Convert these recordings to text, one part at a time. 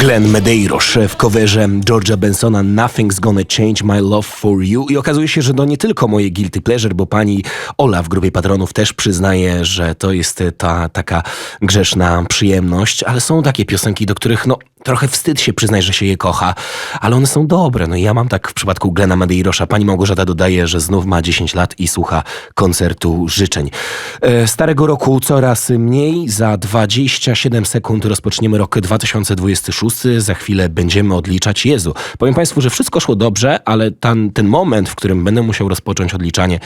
Glenn Medeiros w coverze George'a Bensona Nothing's Gonna Change My Love For You. I okazuje się, że to nie tylko moje guilty pleasure, bo pani Ola w grupie patronów też przyznaje, że to jest ta taka grzeszna przyjemność, ale są takie piosenki, do których no trochę wstyd się przyznać, że się je kocha, ale one są dobre. No i ja mam tak w przypadku Glena Medeirosza. Pani Małgorzata dodaje, że znów ma 10 lat i słucha koncertu życzeń. E, Starego roku coraz mniej. Za 27 sekund rozpoczniemy rok 2026. Za chwilę będziemy odliczać Jezu. Powiem Państwu, że wszystko szło dobrze, ale ten, ten moment, w którym będę musiał rozpocząć odliczanie,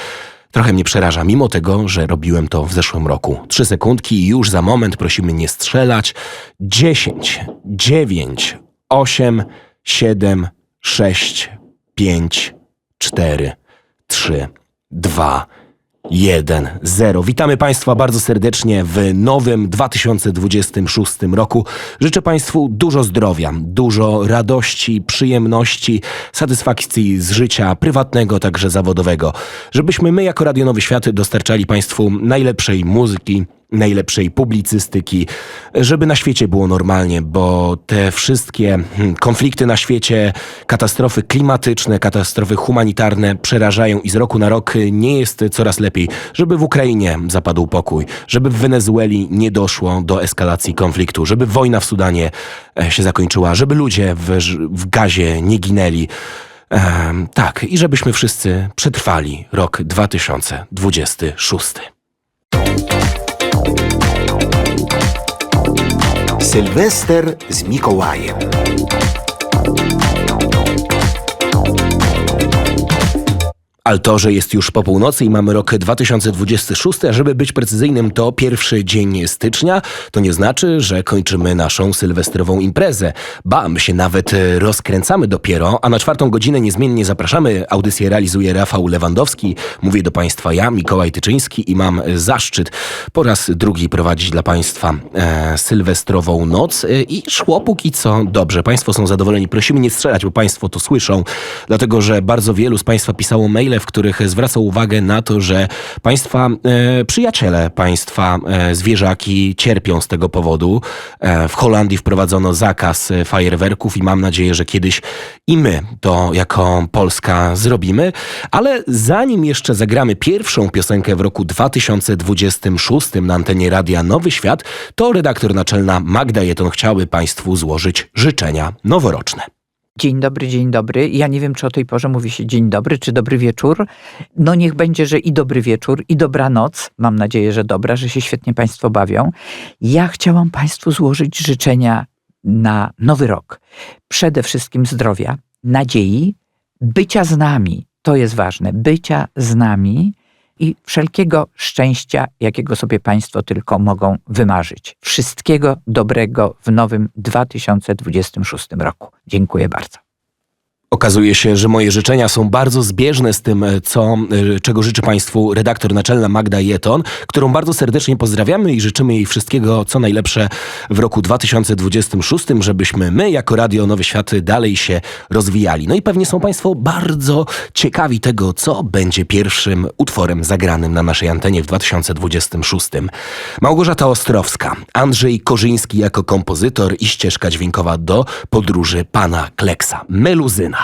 Trochę mnie przeraża, mimo tego, że robiłem to w zeszłym roku. Trzy sekundki i już za moment prosimy nie strzelać. Dziesięć, dziewięć, osiem, siedem, sześć, pięć, cztery, trzy, dwa, jeden, zero. Witamy Państwa bardzo serdecznie w nowym 2026 roku. Życzę Państwu dużo zdrowia, dużo radości, przyjemności, satysfakcji z życia prywatnego, także zawodowego. Żebyśmy my jako Radio Nowy Świat dostarczali Państwu najlepszej muzyki, najlepszej publicystyki, żeby na świecie było normalnie, bo te wszystkie hmm, konflikty na świecie, katastrofy klimatyczne, katastrofy humanitarne przerażają i z roku na rok nie jest coraz lepiej. Żeby w Ukrainie zapadł pokój, żeby w Wenezueli nie doszło do eskalacji konfliktu, żeby wojna w Sudanie e, się zakończyła, żeby ludzie w, w gazie nie ginęli. Ehm, tak, i żebyśmy wszyscy przetrwali rok 2026. Sylwester z Mikołajem. Altorze jest już po północy i mamy rok 2026, a żeby być precyzyjnym, to pierwszy dzień stycznia. To nie znaczy, że kończymy naszą sylwestrową imprezę. Ba, my się nawet e, rozkręcamy dopiero, a na czwartą godzinę niezmiennie zapraszamy. Audycję realizuje Rafał Lewandowski. Mówię do Państwa ja, Mikołaj Tyczyński i mam zaszczyt po raz drugi prowadzić dla Państwa e, sylwestrową noc e, i szło póki co dobrze. Państwo są zadowoleni. Prosimy nie strzelać, bo Państwo to słyszą, dlatego że bardzo wielu z Państwa pisało maile, w których zwraca uwagę na to, że państwa e, przyjaciele, państwa e, zwierzaki cierpią z tego powodu. E, w Holandii wprowadzono zakaz e, fajerwerków i mam nadzieję, że kiedyś i my to jako Polska zrobimy. Ale zanim jeszcze zagramy pierwszą piosenkę w roku 2026 na antenie Radia Nowy Świat, to redaktor naczelna Magda Jeton chciały Państwu złożyć życzenia noworoczne. Dzień dobry, dzień dobry. Ja nie wiem, czy o tej porze mówi się dzień dobry, czy dobry wieczór. No niech będzie, że i dobry wieczór, i dobranoc. Mam nadzieję, że dobra, że się świetnie Państwo bawią. Ja chciałam Państwu złożyć życzenia na nowy rok. Przede wszystkim zdrowia, nadziei, bycia z nami. To jest ważne. Bycia z nami i wszelkiego szczęścia, jakiego sobie Państwo tylko mogą wymarzyć. Wszystkiego dobrego w nowym 2026 roku. Dziękuję bardzo. Okazuje się, że moje życzenia są bardzo zbieżne z tym, co, e, czego życzy Państwu redaktor naczelna Magda Jeton, którą bardzo serdecznie pozdrawiamy i życzymy jej wszystkiego, co najlepsze w roku 2026, żebyśmy my, jako Radio Nowy Świat, dalej się rozwijali. No i pewnie są Państwo bardzo ciekawi tego, co będzie pierwszym utworem zagranym na naszej antenie w 2026. Małgorzata Ostrowska, Andrzej Korzyński jako kompozytor i ścieżka dźwiękowa do podróży pana Kleksa. Meluzyna.